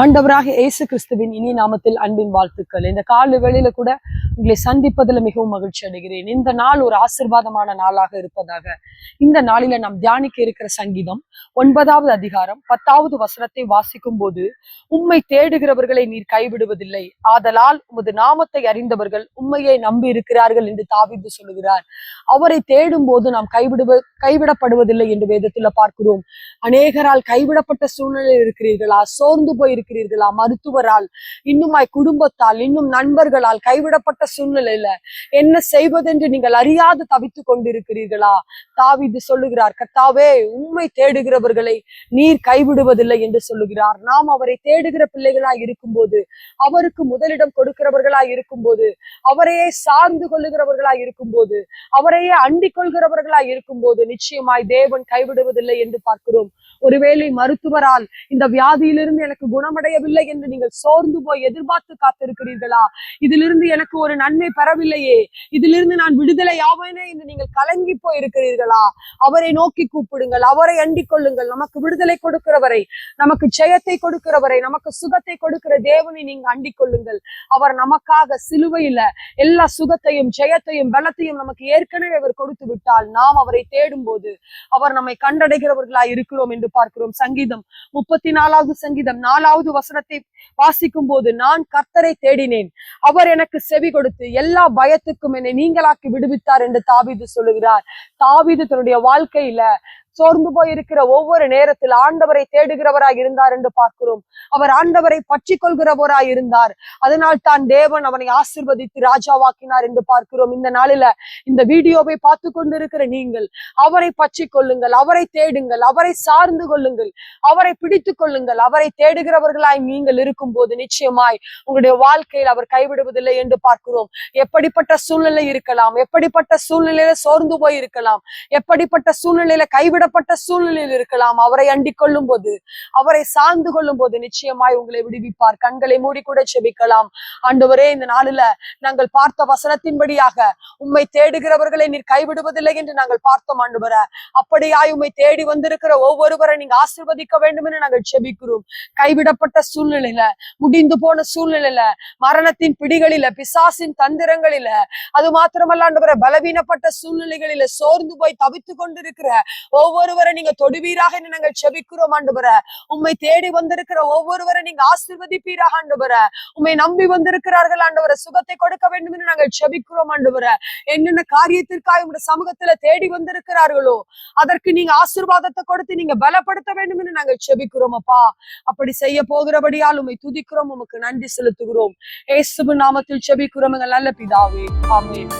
ஆண்டவராக இயேசு கிறிஸ்துவின் இனி நாமத்தில் அன்பின் வாழ்த்துக்கள். இந்த கால வேளையில கூட உங்களை சந்திப்பதில் மிகவும் மகிழ்ச்சி அடைகிறேன். இந்த நாள் ஒரு ஆசிர்வாதமான நாளாக இருப்பதாக. இந்த நாளில நாம் தியானிக்க இருக்கிற சங்கீதம் ஒன்பதாவது அதிகாரம் பத்தாவது வசனத்தை வாசிக்கும் போது உம்மை தேடுகிறவர்களை நீர் கைவிடுவதில்லை. ஆதலால் உமது நாமத்தை அறிந்தவர்கள் உண்மையை நம்பி இருக்கிறார்கள் என்று தாவித்து சொல்லுகிறார். அவரை தேடும் போது நாம் கைவிடுவ கைவிடப்படுவதில்லை என்று வேதத்துல பார்க்கிறோம். அநேகரால் கைவிடப்பட்ட சூழ்நிலையில் இருக்கிறீர்களா? சோர்ந்து போய் இருக்கிறீர்களா மருத்துவரால் இன்னுமாய் குடும்பத்தால் இன்னும் நண்பர்களால் கைவிடப்பட்ட சூழ்நிலையில என்ன செய்வதென்று நீங்கள் அறியாது தவித்துக் கொண்டிருக்கிறீர்களா? தாவிது சொல்லுகிறார் கத்தாவே உண்மை தேடுகிறவர்களை நீர் கைவிடுவதில்லை என்று சொல்லுகிறார். நாம் அவரை தேடுகிற பிள்ளைகளாய் இருக்கும்போது அவருக்கு முதலிடம் கொடுக்கிறவர்களாய் இருக்கும்போது அவரையே சார்ந்து கொள்ளுகிறவர்களாய் இருக்கும்போது அவரையே அண்டிக் கொள்கிறவர்களாய் இருக்கும்போது நிச்சயமாய் தேவன் கைவிடுவதில்லை என்று பார்க்கிறோம். ஒருவேளை மருத்துவரால் இந்த வியாதியிலிருந்து எனக்கு குணமடையவில்லை என்று நீங்கள் சோர்ந்து போய் எதிர்பார்த்து காத்திருக்கிறீர்களா? இதிலிருந்து எனக்கு ஒரு நன்மை பெறவில்லையே. இதிலிருந்து நான் விடுதலை ஆவேனே என்று நீங்கள் கலங்கி போய் இருக்கிறீர்களா அவரை நோக்கி கூப்பிடுங்கள் அவரை அண்டிக் கொள்ளுங்கள். நமக்கு விடுதலை கொடுக்கிறவரை நமக்கு ஜெயத்தை கொடுக்கிறவரை நமக்கு சுகத்தை கொடுக்கிற தேவனை நீங்க அண்டிக் கொள்ளுங்கள். அவர் நமக்காக சிலுவையில எல்லா சுகத்தையும் ஜெயத்தையும் பலத்தையும் நமக்கு ஏற்கனவே அவர் கொடுத்து விட்டால் நாம் அவரை தேடும் போது அவர் நம்மை கண்டடைகிறவர்களா இருக்கிறோம் என்று பார்க்கிறோம். சங்கீதம் முப்பத்தி நாலாவது சங்கீதம் நாலாவது வசனத்தை வாசிக்கும் போது நான் கர்த்தரை தேடினேன். அவர் எனக்கு செவி கொடுத்து எல்லா பயத்துக்கும் என்னை நீங்களாக்கி விடுவித்தார் என்று தாவீது சொல்லுகிறார். தாவீது தன்னுடைய வாழ்க்கையில சோர்ந்து போய் இருக்கிற ஒவ்வொரு நேரத்தில் ஆண்டவரை தேடுகிறவராய் இருந்தார் என்று பார்க்கிறோம். அவர் ஆண்டவரை பற்றி கொள்கிறவராய் இருந்தார். அதனால் தான் தேவன் அவனை ஆசிர்வதித்து ராஜாவாக்கினார் என்று பார்க்கிறோம். இந்த நாளில இந்த வீடியோவை பார்த்து கொண்டிருக்கிற நீங்கள் அவரை பற்றி கொள்ளுங்கள் அவரை தேடுங்கள் அவரை சார்ந்து கொள்ளுங்கள் அவரை பிடித்துக் கொள்ளுங்கள் அவரை தேடுகிறவர்களாய் நீங்கள் இருக்கும் போது நிச்சயமாய் உங்களுடைய வாழ்க்கையில் அவர் கைவிடுவதில்லை என்று பார்க்கிறோம். எப்படிப்பட்ட சூழ்நிலை இருக்கலாம் எப்படிப்பட்ட சூழ்நிலையில சோர்ந்து போய் இருக்கலாம் எப்படிப்பட்ட சூழ்நிலையில கைவிட கைவிடப்பட்ட சூழ்நிலையில் இருக்கலாம். அவரை அண்டிக் கொள்ளும் போது அவரை சார்ந்து கொள்ளும் போது நிச்சயமாய் உங்களை விடுவிப்பார். கண்களை மூடி கூட செபிக்கலாம். ஆண்டவரே இந்த நாளில நாங்கள் பார்த்த வசனத்தின்படியாக உம்மை தேடுகிறவர்களை நீர் கைவிடுவதில்லை என்று நாங்கள் பார்த்தோம் ஆண்டவர. அப்படியாய் உம்மை தேடி வந்திருக்கிற ஒவ்வொருவரை நீங்க ஆசிர்வதிக்க வேண்டும் என்று நாங்கள் செபிக்கிறோம். கைவிடப்பட்ட சூழ்நிலையில முடிந்து போன சூழ்நிலையில மரணத்தின் பிடிகளில பிசாசின் தந்திரங்களில அது மாத்திரமல்ல ஆண்டவரை பலவீனப்பட்ட சூழ்நிலைகளில சோர்ந்து போய் தவித்து கொண்டிருக்கிற ஒவ்வொருவரை நீங்க தொடுவீராக என்று நாங்கள் செபிக்கிறோம் ஆண்டவர. உம்மை தேடி வந்திருக்கிற ஒவ்வொருவரை நீங்க ஆசிர்வதிப்பீராக ஆண்டவர. உம்மை நம்பி வந்திருக்கிறார்கள் ஆண்டவர. சுகத்தை கொடுக்க வேண்டும் என்று நாங்கள் செபிக்கிறோம் ஆண்டவர. என்னென்ன காரியத்திற்காக உங்களுடைய சமூகத்துல தேடி வந்திருக்கிறார்களோ அதற்கு நீங்க ஆசீர்வாதத்தை கொடுத்து நீங்க பலப்படுத்த வேண்டும் என்று நாங்கள் செபிக்கிறோம் அப்பா. அப்படி செய்ய போகிறபடியால் உம்மை துதிக்கிறோம் உமக்கு நன்றி செலுத்துகிறோம். ஏசுபு நாமத்தில் செபிக்கிறோம் எங்கள் நல்ல பிதாவே. ஆமென்.